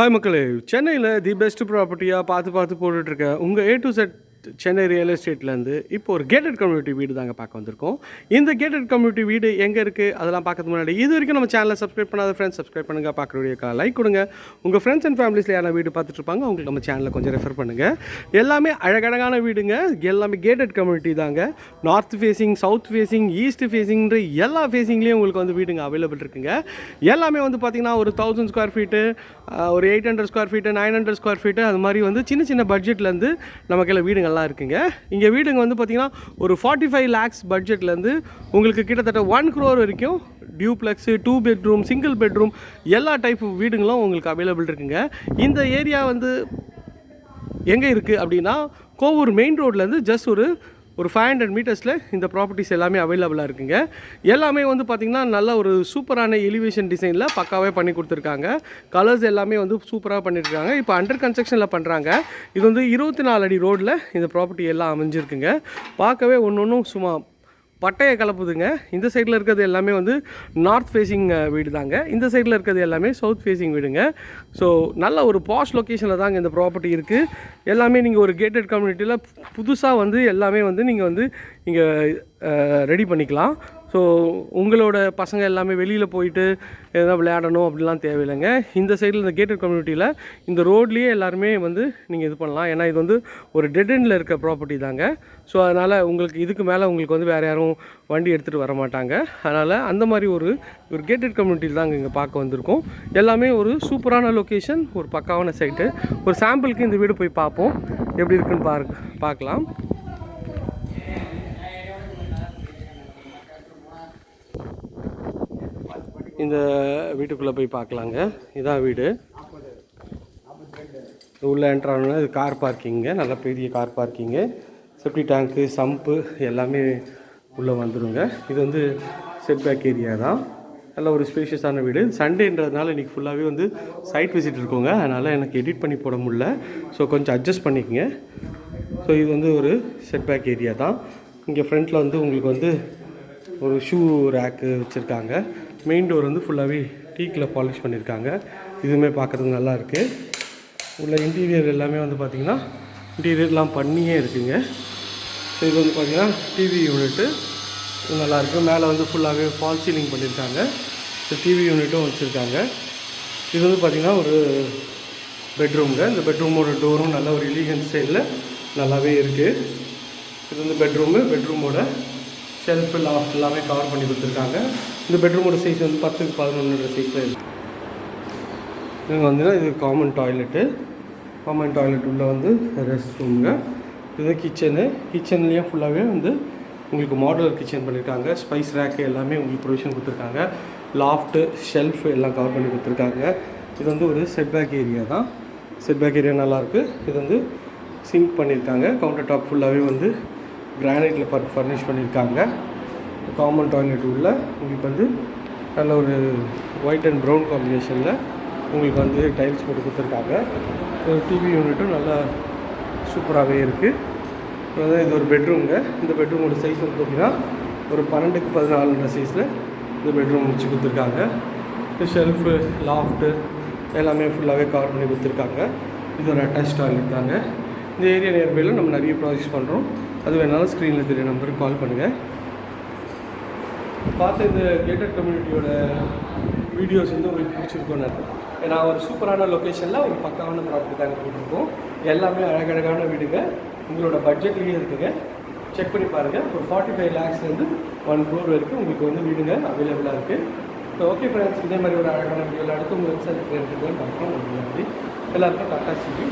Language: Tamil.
ஹாய் மக்களே. சென்னையில் தி பெஸ்ட் ப்ராப்பர்ட்டியாக பார்த்து பார்த்து போட்டுட்ருக்க உங்கள் A to Z Chennai real எஸ்டேட்லேருந்து இப்போ ஒரு கேட்டட் கம்யூனிட்டி வீடு தாங்க பார்க்க வந்திருக்கோம். இந்த கேட்டட் கம்யூனிட்டி வீடு எங்கே இருக்குது அதெல்லாம் பார்க்கறதுக்கு முன்னாடி இது வரைக்கும் நம்ம சேனலை சப்ஸ்கிரைப் பண்ணாத ஃப்ரெண்ட்ஸ் சப்ஸ்கிரைப் பண்ணுங்கள் பார்க்குற லைக் கொடுங்க. உங்கள் ஃப்ரெண்ட்ஸ் அண்ட் ஃபேமிலிஸில் யாரும் வீடு பார்த்துட்டு இருப்பாங்க அவங்களுக்கு நம்ம சேனலை கொஞ்சம் ரெஃபர் பண்ணுங்கள் எல்லாமே அழகழகான வீடுங்க. எல்லாமே கேட்டட் கம்யூனிட்டி தாங்க. North facing south facing east ஃபேஸிங்ன்ற எல்லா ஃபேஸிங்லேயும் உங்களுக்கு வந்து வீடுங்க அவைலபிள் இருக்குங்க. எல்லாமே வந்து பார்த்திங்கன்னா ஒரு தௌசண்ட் ஸ்கொயர் ஃபீட்டு ஒரு eight hundred square feet nine hundred square feet அது மாதிரி வந்து சின்ன சின்ன பட்ஜெட்லேருந்து நமக்கு வீடுங்க. வீடுங்கள்லாம் இருக்குங்க. இங்கே வீடுங்க வந்து பார்த்திங்கன்னா ஒரு ஃபார்ட்டி ஃபைவ் லேக்ஸ் பட்ஜெட்லேருந்து உங்களுக்கு கிட்டத்தட்ட ஒன் க்ரோர் வரைக்கும் duplex two bedroom single bedroom எல்லா டைப் வீடுங்களும் உங்களுக்கு அவைலபிள் இருக்குங்க. இந்த ஏரியா வந்து எங்கே இருக்குது அப்படின்னா கோவூர் மெயின் ரோட்லேருந்து ஜஸ்ட் ஒரு ஒரு ஃபைவ் ஹண்ட்ரட் மீட்டர்ஸில் இந்த ப்ராப்பர்ட்டிஸ் எல்லாமே அவைலபிளாக இருக்குங்க. எல்லாமே வந்து பார்த்திங்கன்னா நல்ல ஒரு சூப்பரான எலிவேஷன் டிசைனில் பக்காவே பண்ணி கொடுத்துருக்காங்க. கலர்ஸ் எல்லாமே வந்து சூப்பராக பண்ணியிருக்காங்க இப்போ அண்டர் கன்ஸ்ட்ரக்ஷனில் பண்ணுறாங்க இது வந்து இருபத்தி நாலு அடி ரோட்டில் இந்த ப்ராப்பர்ட்டி எல்லாம் அமைஞ்சிருக்குங்க. பார்க்கவே ஒன்று ஒன்றும் சும்மா பட்டையை கலப்புதுங்க. இந்த சைடில் இருக்கிறது எல்லாமே வந்து நார்த் ஃபேஸிங் வீடு தாங்க இந்த சைடில் இருக்கிறது எல்லாமே சவுத் ஃபேஸிங் வீடுங்க. ஸோ நல்ல ஒரு பாஷ் லொக்கேஷனில் தாங்க இந்த ப்ராப்பர்ட்டி இருக்குது எல்லாமே நீங்கள் ஒரு கேட்டட் கம்யூனிட்டியில் புதுசாக வந்து எல்லாமே வந்து நீங்கள் வந்து இங்கே ரெடி பண்ணிக்கலாம். ஸோ உங்களோட பசங்க எல்லாமே வெளியில் போயிட்டு எதனா விளையாடணும் அப்படிலாம் தேவையில்லைங்க. இந்த சைடில் இந்த கேட்டட் கம்யூனிட்டியில் இந்த ரோட்லேயே எல்லாருமே வந்து நீங்கள் இது பண்ணலாம். ஏன்னா இது வந்து ஒரு டெட் எண்டில் இருக்க ப்ராப்பர்ட்டி தாங்க. ஸோ அதனால் உங்களுக்கு இதுக்கு மேலே உங்களுக்கு வந்து வேறு யாரும் வண்டி எடுத்துகிட்டு வர மாட்டாங்க. அதனால் அந்த மாதிரி ஒரு ஒரு கேட்டட் கம்யூனிட்டியில் தாங்க இங்கே பார்க்க வந்திருக்கோம். எல்லாமே ஒரு சூப்பரான லொக்கேஷன் ஒரு பக்காவான சைட்டு ஒரு சாம்பிளுக்கு இந்த வீடு போய் பார்ப்போம். எப்படி இருக்குன்னு பார்க்க பார்க்கலாம். இந்த வீட்டுக்குள்ளே போய் பார்க்கலாங்க. இதான் வீடு. உள்ளே என்ட்ரானா இது கார் பார்க்கிங்க நல்ல பெரிய கார் பார்க்கிங்கு செப்டி டேங்க்கு சம்பு எல்லாமே உள்ளே வந்துடுங்க இது வந்து செட்பேக் ஏரியா தான். நல்ல ஒரு ஸ்பேஷியஸான வீடு. சண்டேன்றதுனால இன்றைக்கி ஃபுல்லாகவே வந்து சைட் விசிட் இருக்குங்க. அதனால் எனக்கு எடிட் பண்ணி போட முடியல. ஸோ கொஞ்சம் அட்ஜஸ்ட் பண்ணிக்கங்க. ஸோ இது வந்து ஒரு செட்பேக் ஏரியா தான். இங்கே ஃப்ரண்ட்டில் வந்து உங்களுக்கு வந்து ஒரு ஷூ ரேக்கு வச்சுருக்காங்க. மெயின் டோர் வந்து ஃபுல்லாகவே டீக்கில் பாலிஷ் பண்ணியிருக்காங்க இதுவுமே பார்க்குறதுக்கு நல்லா இருக்குது உள்ள இன்டீரியர் எல்லாமே வந்து பார்த்திங்கன்னா இன்டீரியர்லாம் பண்ணியே இருக்குங்க. ஸோ இது வந்து பார்த்திங்கன்னா டிவி யூனிட்டு நல்லாயிருக்கு மேலே வந்து ஃபுல்லாகவே ஃபால் சீலிங் பண்ணியிருக்காங்க ஸோ டிவி யூனிட்டும் வச்சுருக்காங்க. இது வந்து பார்த்திங்கன்னா ஒரு பெட்ரூம்ங்க இந்த பெட்ரூமோட டோரும் நல்ல ஒரு எலிகன்ஸ் ஸ்டைலில் நல்லாவே இருக்குது இது வந்து பெட்ரூமு பெட்ரூமோட ஷெல்ஃபு லாஃப்ட் எல்லாமே கவர் பண்ணி கொடுத்துருக்காங்க. இந்த பெட்ரூமோட சைஸ் வந்து பத்துக்கு பதினொன்று சைஸில் இருக்குது இது வந்துன்னா இது காமன் டாய்லெட்டு காமன் டாய்லெட் உள்ளே வந்து ரெஸ்ட் ரூமுங்க இது கிச்சனு கிச்சன்லேயும் ஃபுல்லாகவே வந்து உங்களுக்கு மாடலர் கிச்சன் பண்ணியிருக்காங்க ஸ்பைஸ் ரேக்கு எல்லாமே உங்களுக்கு ப்ரொவிஷன் கொடுத்துருக்காங்க. லாஃப்ட்டு ஷெல்ஃப் எல்லாம் கவர் பண்ணி கொடுத்துருக்காங்க. இது வந்து ஒரு செட்பேக் ஏரியா தான். செட்பேக் ஏரியா நல்லாயிருக்கு இது வந்து சிங்க் பண்ணியிருக்காங்க கவுண்டர் டாப் ஃபுல்லாகவே வந்து கிரானைட்டில் பர் ஃபர்னிஷ் பண்ணியிருக்காங்க காமன் டாய்லெட் உள்ள உங்களுக்கு வந்து நல்ல ஒரு ஒயிட் அண்ட் ப்ரௌன் காம்பினேஷனில் உங்களுக்கு வந்து டைல்ஸ் போட்டு கொடுத்துருக்காங்க. ஒரு டிவி யூனிட்டும் நல்லா சூப்பராகவே இருக்குது அதாவது இது ஒரு பெட்ரூம்ங்க இந்த பெட்ரூமோட சைஸ் வந்து பார்த்திங்கன்னா ஒரு பன்னெண்டுக்கு பதினாலுன்ற சைஸில் இந்த பெட்ரூம் முடிச்சு கொடுத்துருக்காங்க. ஷெல்ஃபு லாஃப்ட்டு எல்லாமே ஃபுல்லாகவே கவர் பண்ணி கொடுத்துருக்காங்க. இது ஒரு அட்டாச் டாய்லெட் தாங்க. இந்த ஏரியா நியர்பையில் நம்ம நிறைய ப்ராஜெக்ட்ஸ் பண்ணுறோம் அது வேணாலும் ஸ்க்ரீனில் தெரிய நம்பருக்கு கால் பண்ணுங்கள் பார்த்து இந்த கேட்டட் கம்யூனிட்டியோட வீடியோஸ் வந்து உங்களுக்கு பிடிச்சிருக்கோம் ஏன்னா ஒரு சூப்பரான லொக்கேஷனில் ஒரு பக்காவான ப்ராப்பர்ட்டி தாங்க போட்டிருக்கோம் எல்லாமே அழகழகான வீடுங்க. உங்களோட பட்ஜெட்லேயே இருக்குங்க. செக் பண்ணி பாருங்கள் ஒரு ஃபார்ட்டி ஃபைவ் லேக்ஸ்லேருந்து ஒன் க்ரோர் வரைக்கும் உங்களுக்கு வந்து வீடுங்க அவைலபிளாக இருக்குது ஸோ ஓகே ஃப்ரெண்ட்ஸ் இதே மாதிரி ஒரு அழகான வீடியோவில் அடுத்து உங்களுக்கு சந்திக்கிறேன் பார்க்கலாம். நன்றி. எல்லாருக்கும் டாட்டா சிபி